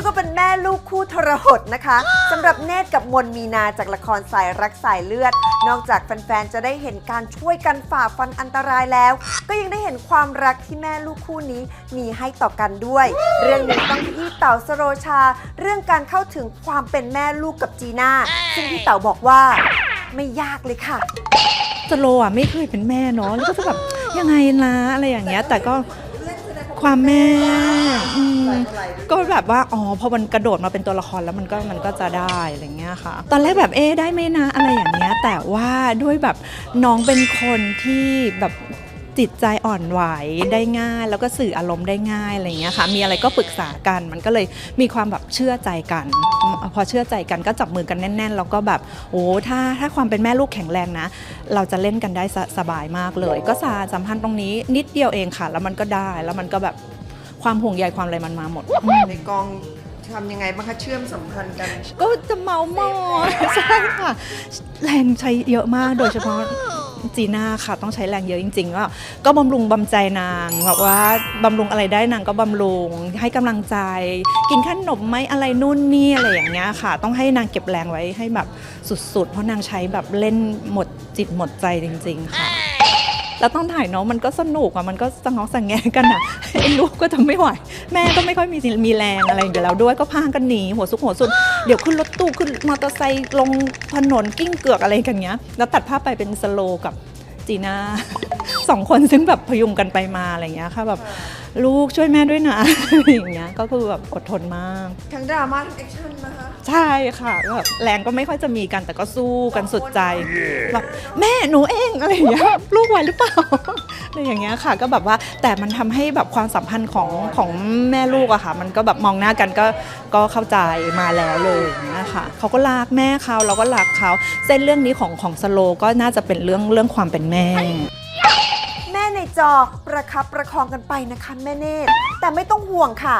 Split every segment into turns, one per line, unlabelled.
ยกว่าเป็นแม่ลูกคู่ทรหดนะคะสำหรับเนตรกับมนมีนาจากละครสายรักสายเลือด นอกจากแฟนๆ จะได้เห็นการช่วยกันฝ่าฟันอันตรายแล้ว ก็ยังได้เห็นความรักที่แม่ลูกคู่นี้มีให้ต่อกันด้วย เรื่องนี้ต้องที่เต๋าสโรชา เรื่องการเข้าถึงความเป็นแม่ลูกกับจีน่าซึ่งพี่เต๋าบอกว่าไม่ยากเลยค่ะ
สโลอะไม่เคยเป็นแม่เนาะแล้วก็จะแบบยังไงนะอะไรอย่างเงี้ยแต่ก็ ความแม่อืมก็แบบว่าอ๋อพอมันกระโดดมาเป็นตัวละครแล้วมันก็มันก็จะได้อะไรเงี้ยค่ะ ตอนแรกแบบเอ๊ได้ไหมนะอะไรอย่างเงี้ยแต่ว่าด้วยแบบน้องเป็นคนที่แบบ จิตใจอ่อนไหวได้ง่าย แล้วก็สื่ออารมณ์ได้ง่ายอะไรเงี้ยค่ะ มีอะไรก็ปรึกษากัน มันก็เลยมีความแบบเชื่อใจกันอืมพอเชื่อใจกันก็จับมือกันแน่น ๆ แล้วก็แบบโอ้ถ้าถ้าความเป็นแม่ลูกแข็งแรงนะ เราจะเล่นกันได้สสบายมากเลย ก็สารสัมพันธ์ตรงนี้นิดเดียวเองค่ะ แล้วมันก็ได้ แล้วมันก็แบบความห่วงใยความอะไรมันมาหมดอืม
ในกองทำยังไงบ้างคะเชื่อมสัมพันธ์กัน
ก็จะเมามอยใช่ค่ะแรงใช้เยอะมากโดยเฉพาะ จีน่าค่ะ ต้องใช้แรงเยอะจริงๆก็ก็บำรุงบำใจนางแบบว่าบำรุงอะไรได้นางก็บำรุงให้กำลังใจ กินขนมไหมอะไรนู่นนี่อะไรอย่างเงี้ยค่ะ ต้องให้นางเก็บแรงไว้ให้แบบสุดๆ เพราะนางใช้แบบเล่นหมดจิตหมดใจจริง ๆ ค่ะ แล้วตอนถ่ายเนาะมันก็สนุกอะมันก็สังงอกสังแงกันอะไอ้ลูกก็จะไม่ไหว แม่ก็ไม่ค่อยมีมีแรงอะไรอยู่แล้วด้วยก็พากันหนีหัวซุกหัวซุนเดี๋ยวขึ้นรถตู้ขึ้นมอเตอร์ไซค์ลงถนนกิ้งเกือกอะไรกันเงี้ยแล้วตัดภาพไปเป็นสโลวกับจีน่าสองคนซึ่งแบบพยุงกันไปมาอะไรเงี้ยค่ะแบบ ลูกช่วยแม่ด้วยนะอะไรอย่างเงี้ยก็คือแบบอดทนมาก
ทั้งดราม่าทั้งแอคชั่นนะคะ
ใช่ค่ะแบบแรงก็ไม่ค่อยจะมีกันแต่ก็สู้กันสุดใจแบบแม่หนูเองอะไรอย่างเงี้ยลูกไหวหรือเปล่าอะไรอย่างเงี้ยค่ะ ก็แบบว่าแต่มันทำให้แบบความสัมพันธ์ของของแม่ลูกอะค่ะ มันก็แบบมองหน้ากันก็ก็เข้าใจมาแล้วเลยอย่างเงี้ยค่ะเขาก็รักแม่เขาเราก็รักเขาเส้นเรื่องนี้ของของสโลก็น่าจะเป็นเรื่องเรื่องความเป็นแม่
แม่ใน จอประคับประคองกันไปนะคะแม่เนตรแต่ไม่ต้องห่วงค่ะ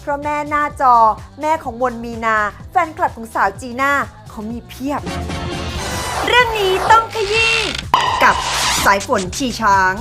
เพราะแม่หน้าจอแม่ของมนมีนา แฟนคลับของสาวจีน่าเขามีเพียบ เรื่องนี้ต้องขยี้กับสายฝนชีช้าง